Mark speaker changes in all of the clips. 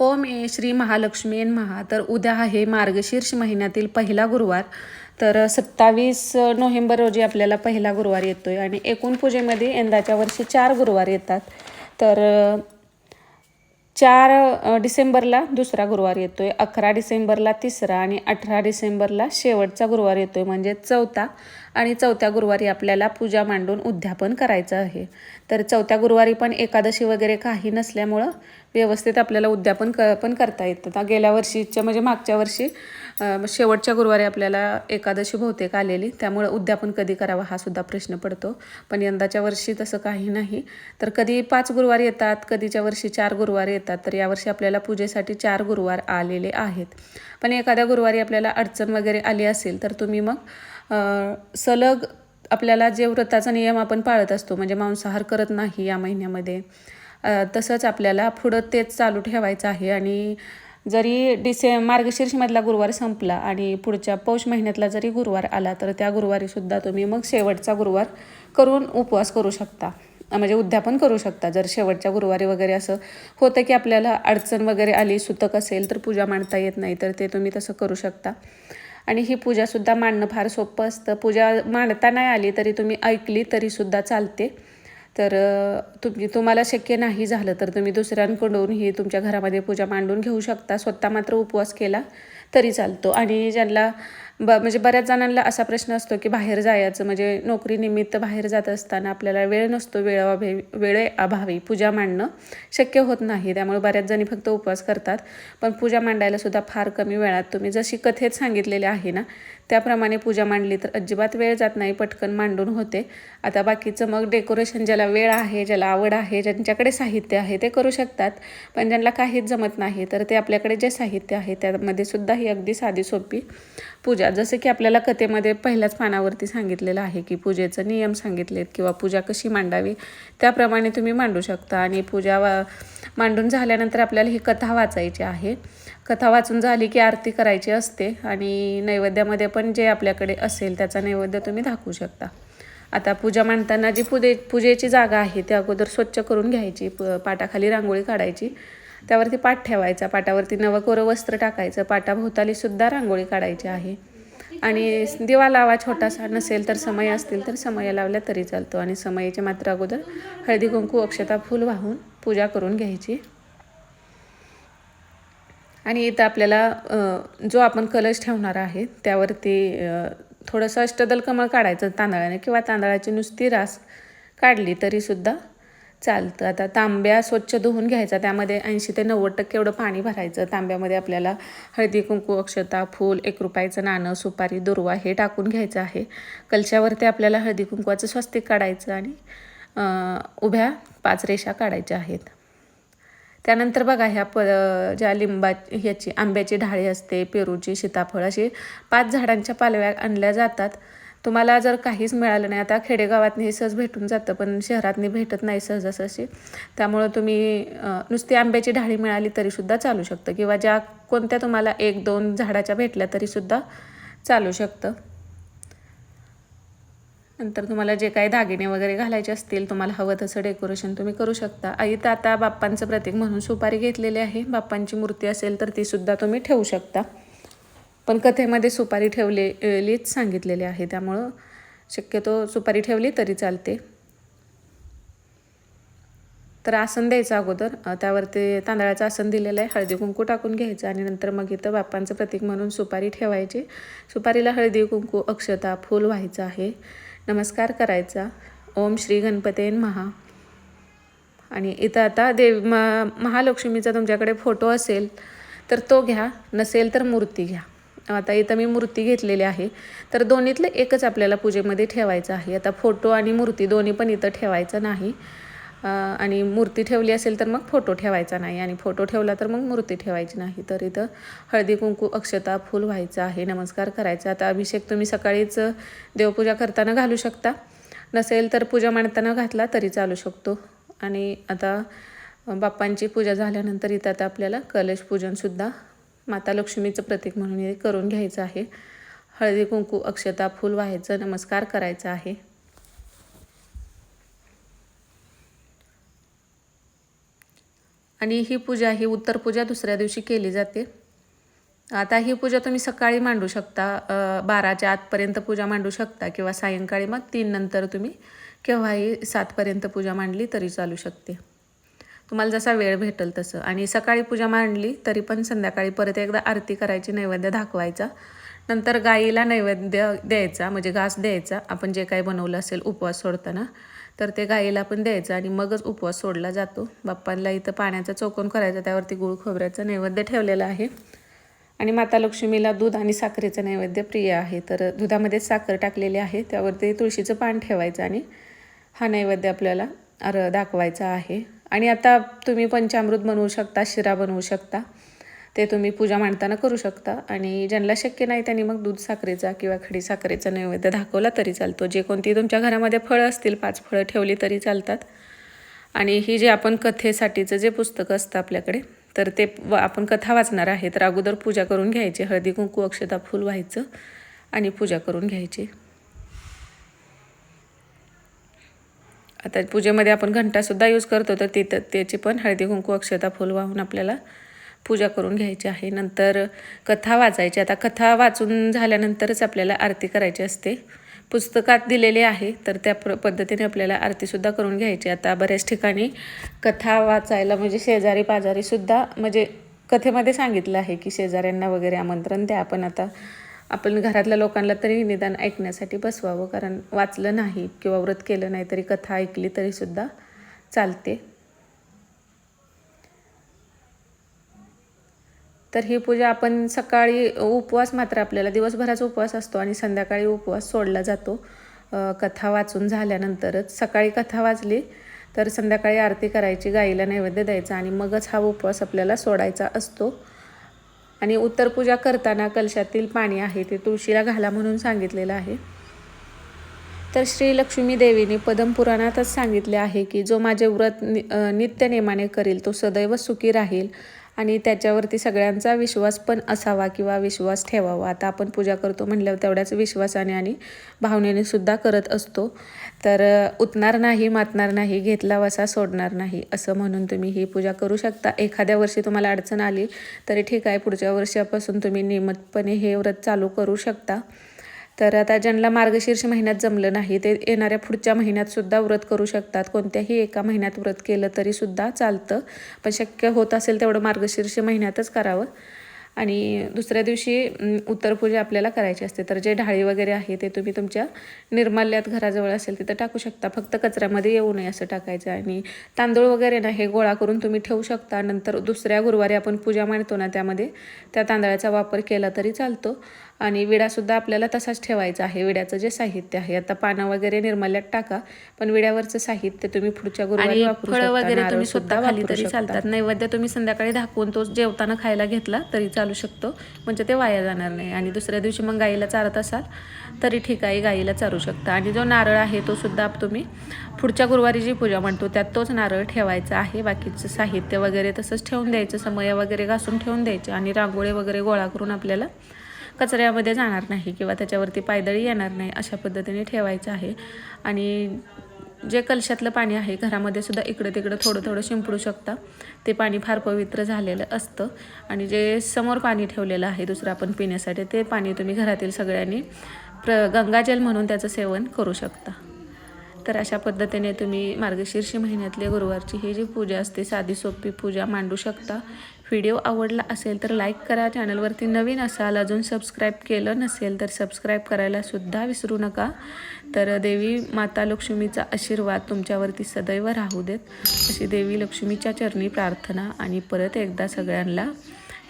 Speaker 1: ओम ए श्री महालक्ष्मी महा. तर उद्या आहे मार्गशीर्ष महिन्यातील पहिला गुरुवार. तर सत्तावीस नोव्हेंबर रोजी आपल्याला पहिला गुरुवार येतो आहे आणि एकूण पूजेमध्ये यंदाच्या वर्षी चार गुरुवार येतात. तर चार डिसेंबरला दुसरा गुरुवार येतो आहे अकरा डिसेंबरला तिसरा आणि अठरा डिसेंबरला शेवटचा गुरुवार येतो आहे म्हणजे चौथा. आणि चौथ्या गुरुवारी आपल्याला पूजा मांडून उद्यापन करायचं आहे. तर चौथ्या गुरुवारी पण एकादशी वगैरे काही नसल्यामुळं व्यवस्थित आपल्याला उद्यापन क पण करता येतं. आता गेल्या वर्षीच्या म्हणजे मागच्या वर्षी शेवटच्या गुरुवारी आपल्याला एकादशी बहुतेक आलेली. त्यामुळं उद्यापन कधी करावा हा सुद्धा प्रश्न पडतो. पण यंदाच्या वर्षी तसं काही नाही. तर कधी पाच गुरुवार येतात कधीच्या वर्षी चार गुरुवार येतात तर यावर्षी आपल्याला पूजेसाठी चार गुरुवार आलेले आहेत. पण एखाद्या गुरुवारी आपल्याला अडचण वगैरे आली असेल तर तुम्ही मग सलग आपल्याला जे व्रताचा नियम आपण पाळत असतो म्हणजे मांसाहार करत नाही या महिन्यामध्ये. तसंच आपल्याला पुढं तेच चालू ठेवायचं आहे. आणि जरी डिसे मार्गशीर्षमधला गुरुवार संपला आणि पुढच्या पौष महिन्यातला जरी गुरुवार आला तर त्या गुरुवारीसुद्धा तुम्ही मग शेवटचा गुरुवार करून उपवास करू शकता. म्हणजे उद्यापन करू शकता. जर शेवटच्या गुरुवारी वगैरे असं होतं की आपल्याला अडचण वगैरे आली सुतक असेल तर पूजा मांडता येत नाही तर ते तुम्ही तसं करू शकता. आणि ही पूजासुद्धा मांडणं फार सोपं असतं. पूजा मांडता नाही आली तरी तुम्ही ऐकली तरीसुद्धा चालते. तर तुम्ही तुम्हाला शक्य नाही झालं तर तुम्ही दुसऱ्यांकडून ही तुमच्या घरामध्ये पूजा मांडून घेऊ शकता. स्वतः मात्र उपवास केला तरी चालतो. आणि ज्यांना ब म्हणजे बऱ्याच जणांना असा प्रश्न असतो की बाहेर जायचं म्हणजे नोकरीनिमित्त बाहेर जात असताना आपल्याला वेळ नसतो वेळाभावी वेळेअभावी पूजा मांडणं शक्य होत नाही. त्यामुळे बऱ्याच जणी फक्त उपवास करतात. पण पूजा मांडायला सुद्धा फार कमी वेळात तुम्ही जशी कथेत सांगितलेले आहे ना त्याप्रमाणे पूजा मांडली तर अजिबात वेळ जात नाही पटकन मांडून होते. आता बाकीचं मग डेकोरेशन ज्याला वेळ आहे ज्याला आवड आहे ज्यांच्याकडे साहित्य आहे ते करू शकतात. पण ज्यांना काहीच जमत नाही तर ते आपल्याकडे जे साहित्य आहे त्यामध्ये सुद्धा ही अगदी साधी सोपी पूजा जसं की आपल्याला कथेमध्ये पहिल्याच पानावरती सांगितलेलं आहे की पूजेचं नियम सांगितलेत किंवा पूजा कशी मांडावी त्याप्रमाणे तुम्ही मांडू शकता. आणि पूजा वा मांडून झाल्यानंतर आपल्याला ही कथा वाचायची आहे. कथा वाचून झाली की आरती करायची असते आणि नैवेद्यामध्ये पण जे आपल्याकडे असेल त्याचा नैवेद्य तुम्ही दाखवू शकता. आता पूजा मांडताना जी पूजे पूजेची जागा आहे ती अगोदर स्वच्छ करून घ्यायची प पाटाखाली रांगोळी काढायची. त्यावरती पाट ठेवायचा पाटावरती नवकोरं वस्त्र टाकायचं पाटाभोवतालीसुद्धा रांगोळी काढायची आहे. आणि दिवा लावा छोटासा नसेल तर समय असतील तर समय लावल्या तरी चालतो. आणि समयाच्या मात्र अगोदर हळदी कुंकू अक्षता फूल वाहून पूजा करून घ्यायची. आणि इथं आपल्याला जो आपण कलश ठेवणार आहे त्यावरती थोडंसं अष्टदल कमळ काढायचं तांदळाने किंवा तांदळाची नुसती रास काढली तरीसुद्धा चालतं. आता तांब्या स्वच्छ धुवून घ्यायचा त्यामध्ये ऐंशी ते नव्वद टक्के एवढं पाणी भरायचं. तांब्यामध्ये आपल्याला हळदी कुंकू अक्षता फूल एक रुपयाचं नाणं सुपारी दुर्वा हे टाकून घ्यायचं आहे. कलशावरती आपल्याला हळदी कुंकवाचं स्वस्तिक काढायचं आणि उभ्या पाच रेषा काढायच्या आहेत. त्यानंतर बघा ह्या प ज्या लिंबा ह्याची आंब्याची ढाळी असते पेरूची सीताफळ अशी पाच झाडांच्या पालव्या आणल्या जातात. तुम्हाला जर काहीच मिळालं नाही आता खेडेगावातनी हे सहज भेटून जातं पण शहरातनी भेटत नाही सहजासहजी त्यामुळं तुम्ही नुसती आंब्याची ढाळी मिळाली तरीसुद्धा चालू शकतं किंवा ज्या कोणत्या तुम्हाला एक दोन झाडाच्या भेटल्या तरीसुद्धा चालू शकतं. नंतर तुम्हाला जे काही दागिने वगैरे घालायचे असतील तुम्हाला हवं तसं डेकोरेशन तुम्ही करू शकता. आई तर आता बाप्पांचं प्रतीक म्हणून सुपारी घेतलेली आहे. बाप्पांची मूर्ती असेल तर तीसुद्धा तुम्ही ठेवू शकता. पण कथेमध्ये सुपारी ठेवलेलीच सांगितलेली आहे. त्यामुळं शक्यतो सुपारी ठेवली तरी चालते. तर आसन द्यायचं अगोदर. त्यावरती तांदळाचं आसन दिलेलं आहे. हळदी कुंकू टाकून घ्यायचं आणि नंतर मग इथं बाप्पांचं प्रतीक म्हणून सुपारी ठेवायची. सुपारीला हळदी कुंकू अक्षता फूल व्हायचं आहे. नमस्कार करायचा. ओम श्री गणपतेन महा आणि इथं आता देव म महालक्ष्मीचा तुमच्याकडे फोटो असेल तर तो घ्या. नसेल तर मूर्ती घ्या. आता इथं मी मूर्ती घेतलेली आहे. तर दोन्हीतलं एकच आपल्याला पूजेमध्ये ठेवायचं आहे. आता फोटो आणि मूर्ती दोन्ही पण इथं ठेवायचं नाही. आणि मूर्ती ठेवली असेल तर मग फोटो ठेवायचा नाही. आणि फोटो ठेवला तर मग मूर्ती ठेवायची नाही. तर इथं हळदी कुंकू अक्षता फूल व्हायचं आहे. नमस्कार करायचा. आता अभिषेक तुम्ही सकाळीच देवपूजा करताना घालू शकता. नसेल तर पूजा मांडताना घातला तरी चालू शकतो. आणि आता बाप्पांची पूजा झाल्यानंतर इथं आता आपल्याला कलश पूजनसुद्धा माता लक्ष्मीचं प्रतीक म्हणून हे करून घ्यायचं आहे. हळदी कुंकू अक्षता फूल व्हायचं नमस्कार करायचा आहे. आणि ही पूजा ही उत्तर पूजा दुसऱ्या दिवशी केली जाते. आता ही पूजा तुम्ही सकाळी मांडू शकता बाराच्या आतपर्यंत पूजा मांडू शकता किंवा सायंकाळी मग तीन नंतर तुम्ही केव्हाही सातपर्यंत पूजा मांडली तरी चालू शकते. तुम्हाला जसा वेळ भेटेल तसं. आणि सकाळी पूजा मांडली तरी पण संध्याकाळी परत एकदा आरती करायची नैवेद्य दाखवायचा. नंतर गाईला नैवेद्य द्यायचा म्हणजे घास द्यायचा. आपण जे काही बनवलं असेल उपवास सोडताना तर ते गाईला पण द्यायचं आणि मगच उपवास सोडला जातो. बाप्पांना इथं पाण्याचा चौकोन करायचा त्यावरती गुळ खोबऱ्याचं नैवेद्य ठेवलेलं आहे. आणि माता लक्ष्मीला दूध आणि साखरेचं नैवेद्य प्रिय आहे. तर दुधामध्ये साखर टाकलेली आहे त्यावरती तुळशीचं पान ठेवायचं आणि हा नैवेद्य आपल्याला अर दाखवायचा आहे. आणि आता तुम्ही पंचामृत बनवू शकता शिरा बनवू शकता. ते तुम्ही पूजा मांडताना करू शकता. आणि ज्यांना शक्य नाही त्यांनी मग दूध साखरेचा किंवा खडी साखरेचा नैवेद्य दाखवला तरी चालतो. जे कोणती तुमच्या घरामध्ये फळं असतील पाच फळं ठेवली तरी चालतात. आणि ही जे आपण कथेसाठीचं जे पुस्तकं असतं आपल्याकडे तर ते व आपण कथा वाचणार आहे तर अगोदर पूजा करून घ्यायची. हळदी कुंकू अक्षता फूल व्हायचं आणि पूजा करून घ्यायची. आता पूजेमध्ये आपण घंटासुद्धा यूज करतो तर तिथं त्याची पण हळदी कुंकू अक्षता फुल वाहून आपल्याला पूजा करून घ्यायची आहे. नंतर कथा वाचायची. आता कथा वाचून झाल्यानंतरच आपल्याला आरती करायची असते. पुस्तकात दिलेले आहे तर त्या प्र पद्धतीने आपल्याला आरतीसुद्धा करून घ्यायची. आता बऱ्याच ठिकाणी कथा वाचायला म्हणजे शेजारी पाजारीसुद्धा म्हणजे कथेमध्ये सांगितलं आहे की शेजाऱ्यांना वगैरे आमंत्रण द्या. आपण आता आपण घरातल्या लोकांना तरी निदान ऐकण्यासाठी बसवावं कारण वाचलं नाही किंवा व्रत केलं नाही तरी कथा ऐकली तरीसुद्धा चालते. तर ही पूजा आपण सकाळी उपवास मात्र आपल्याला दिवसभराचा उपवास असतो आणि संध्याकाळी उपवास सोडला जातो. कथा वाचून झाल्यानंतरच सकाळी कथा वाचली तर संध्याकाळी आरती करायची गाईला नैवेद्य द्यायचा आणि मगच हा उपवास आपल्याला सोडायचा असतो. आणि उत्तर पूजा करताना कलशातील पाणी आहे ते तुळशीला घाला म्हणून सांगितलेलं आहे. तर श्री लक्ष्मी देवीने पद्मपुराणातच सांगितले आहे की जो माझे व्रत नि नित्यनेमाने करील तो सदैव सुखी राहील. आणि त्याच्यावरती सगळ्यांचा विश्वास पण असावा किंवा विश्वास ठेवावा. आता आपण पूजा करतो म्हटल्यावर तेवढ्याच विश्वासाने आणि भावनेने सुद्धा करत असतो. तर उतणार नाही मातणार नाही घेतला वसा सोडणार नाही असं म्हणून तुम्ही ही पूजा करू शकता. एखाद्या वर्षी तुम्हाला अडचण आली तरी ठीक आहे पुढच्या वर्षापासून तुम्ही नियमितपणे हे व्रत चालू करू शकता. तर आता ज्यांना मार्गशीर्ष महिन्यात जमलं नाही ते येणाऱ्या पुढच्या महिन्यात सुद्धा व्रत करू शकतात. कोणत्याही एका महिन्यात व्रत केलं तरी सुद्धा चालतं. पण शक्य होत असेल तेवढं मार्गशीर्ष महिन्यातच करावं. आणि दुसऱ्या दिवशी उत्तर उत्तरपूजा आपल्याला करायची असते. तर जे ढाळी वगैरे आहे ते तुम्ही तुमच्या निर्माल्यात घराजवळ असेल तिथं टाकू शकता. फक्त कचऱ्यामध्ये येऊ नये असं टाकायचं. आणि तांदूळ वगैरे ना हे गोळा करून तुम्ही ठेवू शकता. नंतर दुसऱ्या गुरुवारी आपण पूजा मांडतो ना त्यामध्ये त्या तांदळाचा वापर केला तरी चालतो. आणि विडासुद्धा आपल्याला तसाच ठेवायचा आहे विड्याचं जे साहित्य आहे आता पानं वगैरे निर्माल्यात टाका पण विड्यावरचं साहित्य तुम्ही पुढच्या गुरुवारी वापरू
Speaker 2: फळं
Speaker 1: शकता
Speaker 2: वगैरे तुम्ही स्वतः खाली तरी. चालतात.
Speaker 1: नैवेद्य तुम्ही संध्याकाळी दाखवून तो जेवताना खायला घेतला तरी चालू शकतो म्हणजे ते वाया जाणार नाही आणि दुसऱ्या दिवशी मग गाईला चारत असाल तरी ठीक आहे गाईला चारू शकता आणि जो नारळ आहे तो सुद्धा तुम्ही पुढच्या गुरुवारी जी पूजा म्हणतो त्यात तोच नारळ ठेवायचा आहे बाकीचं साहित्य वगैरे तसंच ठेवून द्यायचं समया वगैरे घासून ठेवून द्यायचे आणि रांगोळी वगैरे गोळा करून आपल्याला कचऱ्यामध्ये जाणार नाही किंवा त्याच्यावरती पायदळी येणार नाही अशा पद्धतीने ठेवायचं आहे. आणि जे कलशातलं पाणी आहे घरामध्ये सुद्धा इकडं तिकडं थोडं थोडं शिंपडू शकता. ते पाणी फार पवित्र झालेलं असतं. आणि जे समोर पाणी ठेवलेलं आहे दुसरं आपण पिण्यासाठी ते पाणी तुम्ही घरातील सगळ्यांनी प्र गंगाजल म्हणून त्याचं सेवन करू शकता. तर अशा पद्धतीने तुम्ही मार्गशीर्ष महिन्यातली गुरुवारची ही जी पूजा असते साधी सोपी पूजा मांडू शकता. व्हिडिओ आवडला असेल तर लाईक करा. चॅनलवरती नवीन असाल अजून सबस्क्राईब केलं नसेल तर सबस्क्राईब करायला सुद्धा विसरू नका. तर देवी माता लक्ष्मीचा आशीर्वाद तुमच्यावरती सदैव राहू देत. अशी देवी लक्ष्मीच्या चरणी प्रार्थना आणि परत एकदा सगळ्यांना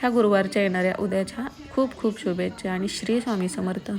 Speaker 1: ह्या गुरुवारच्या येणाऱ्या उद्याच्या खूप खूप शुभेच्छा आणि श्री स्वामी समर्थ.